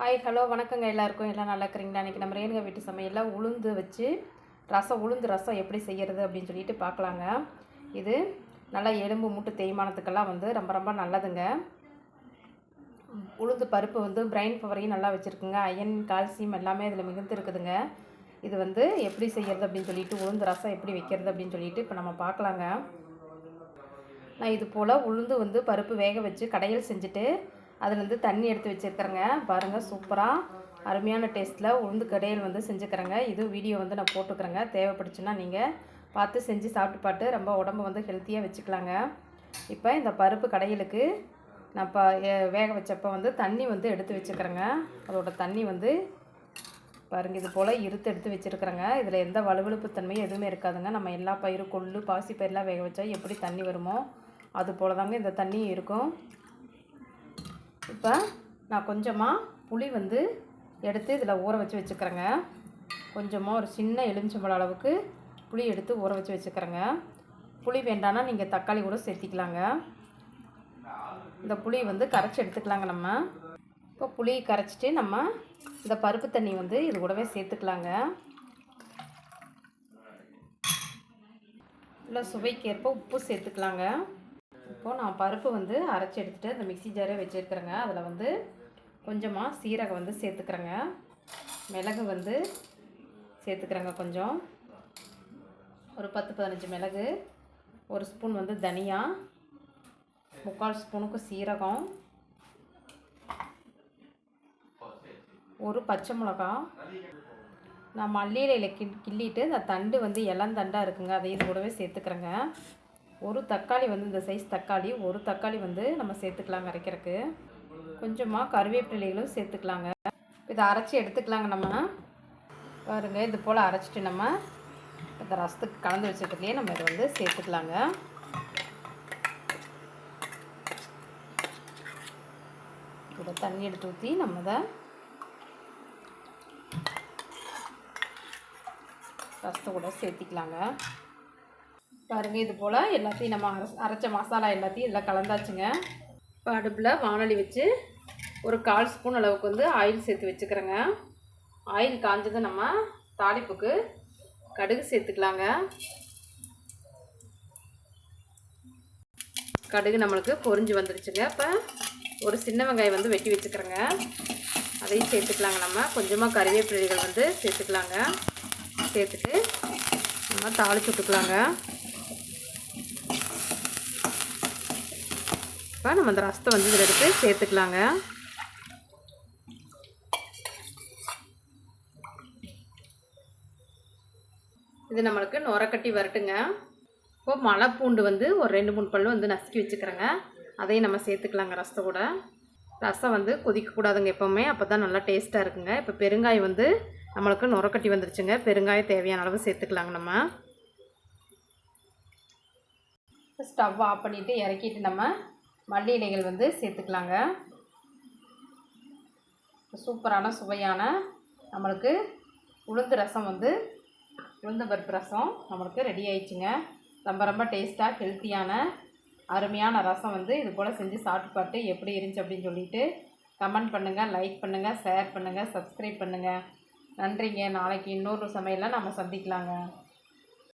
Hi hello வணக்கங்க எல்லாருக்கும். எல்லாம் நல்லா இருக்கிறீங்களா? இன்றைக்கி நம்ம ரேணுகா வீட்டு சமையலில் உளுந்து வச்சு ரசம் உளுந்து ரசம் எப்படி செய்கிறது அப்படின்னு சொல்லிட்டு பார்க்கலாங்க. இது நல்லா எலும்பு மூட்டு தேய்மானத்துக்கெல்லாம் வந்து ரொம்ப ரொம்ப நல்லதுங்க. உளுந்து பருப்பு வந்து பிரைன் பவரையும் நல்லா வச்சுருக்குங்க. அயன் கால்சியம் எல்லாமே இதில் மிகுந்து இருக்குதுங்க. இது வந்து எப்படி செய்கிறது அப்படின்னு சொல்லிட்டு உளுந்து ரசம் எப்படி வைக்கிறது அப்படின்னு சொல்லிட்டு இப்போ நம்ம பார்க்கலாங்க. நான் இது போல் உளுந்து வந்து பருப்பு வேக வச்சு கடையில் செஞ்சுட்டு அதுலேருந்து தண்ணி எடுத்து வச்சுருக்குறேங்க. பாருங்கள் சூப்பராக அருமையான டேஸ்ட்டில் உளுந்து கடையில் வந்து செஞ்சுக்கிறேங்க. இது வீடியோ வந்து நான் போட்டுக்கிறேங்க. தேவைப்படுச்சுன்னா நீங்கள் பார்த்து செஞ்சு சாப்பிட்டு பாட்டு ரொம்ப உடம்பு வந்து ஹெல்த்தியாக வச்சுக்கலாங்க. இப்போ இந்த பருப்பு கடையிலுக்கு நான் இப்போ வேக வச்சப்போ வந்து தண்ணி வந்து எடுத்து வச்சுக்கிறேங்க. அதோட தண்ணி வந்து பாருங்க இது போல் இருத்து எடுத்து வச்சுருக்குறேங்க. இதில் எந்த வலுவழுப்பு தன்மையும் எதுவுமே இருக்காதுங்க. நம்ம எல்லா பயிரும் கொள்ளு பாசி பயிரெலாம் வேக வச்சா எப்படி தண்ணி வருமோ அது போல் தாங்க இந்த தண்ணி இருக்கும். இப்போ நான் கொஞ்சமாக புளி வந்து எடுத்து இதில் ஊற வச்சு வச்சுக்கிறேங்க. கொஞ்சமாக ஒரு சின்ன எலுமிச்சம்பழம் அளவுக்கு புளி எடுத்து ஊற வச்சு வச்சுக்கிறேங்க. புளி வேண்டான்னா நீங்கள் தக்காளி கூட சேர்த்திக்கலாங்க. இந்த புளி வந்து கரைச்சி எடுத்துக்கலாங்க நம்ம. இப்போ புளி கரைச்சிட்டு நம்ம இந்த பருப்பு தண்ணி வந்து இது கூடவே சேர்த்துக்கலாங்க. இல்லை சுவைக்கேற்ப உப்பு சேர்த்துக்கலாங்க. இப்போது நான் பருப்பு வந்து அரைச்சி எடுத்துகிட்டு அந்த மிக்ஸி ஜாரே வச்சுருக்குறேங்க. அதில் வந்து கொஞ்சமாக சீரகம் வந்து சேர்த்துக்கிறேங்க. மிளகு வந்து சேர்த்துக்கிறேங்க கொஞ்சம். ஒரு பத்து பதினஞ்சு மிளகு ஒரு ஸ்பூன் வந்து தனியா முக்கால் ஸ்பூனுக்கு சீரகம் ஒரு பச்சை மிளகா. நான் மல்லிகலையில் கி கிள்ளிட்டு இந்த தண்டு வந்து இளந்தண்டாக இருக்குங்க. அதை இது கூடவே சேர்த்துக்கிறேங்க. ஒரு தக்காளி வந்து இந்த சைஸ் தக்காளி ஒரு தக்காளி வந்து நம்ம சேர்த்துக்கலாங்க அரைக்கிறதுக்கு. கொஞ்சமாக கருவேப்பிலைகளும் சேர்த்துக்கலாங்க. இதை அரைச்சி எடுத்துக்கலாங்க நம்ம. பாருங்க இது போல் அரைச்சிட்டு நம்ம இந்த ரசத்துக்கு கலந்து வச்சதுலேயே நம்ம இதை வந்து சேர்த்துக்கலாங்க. இதை தண்ணி எடுத்து ஊற்றி நம்ம இதை ரசத்தை கூட சேர்த்திக்கலாங்க. பாருங்கள் இது போல் எல்லாத்தையும் நம்ம அரைச்ச அரைச்ச மசாலா எல்லாத்தையும் இதில் கலந்தாச்சுங்க. இப்போ அடுப்பில் வானொலி வச்சு ஒரு கால் ஸ்பூன் அளவுக்கு வந்து ஆயில் சேர்த்து வச்சுக்கிறேங்க. ஆயில் காஞ்சதை நம்ம தாளிப்புக்கு கடுகு சேர்த்துக்கலாங்க. கடுகு நம்மளுக்கு பொறிஞ்சு வந்துருச்சுங்க. இப்போ ஒரு சின்ன வெங்காயம் வந்து வெட்டி வச்சுக்கிறேங்க. அதையும் சேர்த்துக்கலாங்க நம்ம. கொஞ்சமாக கறிவேப்பிலைகள் வந்து சேர்த்துக்கலாங்க. சேர்த்துட்டு நம்ம தாளிச்சு விட்டுக்கலாங்க. இப்போ நம்ம அந்த ரசத்தை வந்து இதில் எடுத்து சேர்த்துக்கலாங்க. இது நம்மளுக்கு நுரக்கட்டி வரட்டுங்க. இப்போது மலை பூண்டு வந்து ஒரு ரெண்டு மூணு பல்லு வந்து நசுக்கி வச்சுக்கிறேங்க. அதையும் நம்ம சேர்த்துக்கலாங்க ரசத்தை கூட ரசம் வந்து கொதிக்கக்கூடாதுங்க எப்போவுமே. அப்போ தான் நல்லா டேஸ்ட்டாக இருக்குங்க. இப்போ பெருங்காயம் வந்து நம்மளுக்கு நுரக்கட்டி வந்துருச்சுங்க. பெருங்காயம் தேவையான அளவு சேர்த்துக்கலாங்க நம்ம. ஸ்டவ் ஆஃப் பண்ணிவிட்டு இறக்கிட்டு நம்ம மல்லி இலைகள் வந்து சேர்த்துக்கலாங்க. சூப்பரான சுவையான நம்மளுக்கு உளுந்து ரசம் வந்து உளுந்து பருப்பு ரசம் நம்மளுக்கு ரெடி ஆயிடுச்சுங்க. ரொம்ப ரொம்ப டேஸ்ட்டாக ஹெல்த்தியான அருமையான ரசம் வந்து இது போல் செஞ்சு சாப்பிட்டு பார்த்து எப்படி இருந்துச்சு அப்படின்னு சொல்லிட்டு கமெண்ட் பண்ணுங்கள் லைக் பண்ணுங்கள் ஷேர் பண்ணுங்கள் சப்ஸ்கிரைப் பண்ணுங்கள் நன்றிங்க. நாளைக்கு இன்னொரு சமையலில் நம்ம சந்திக்கலாங்க.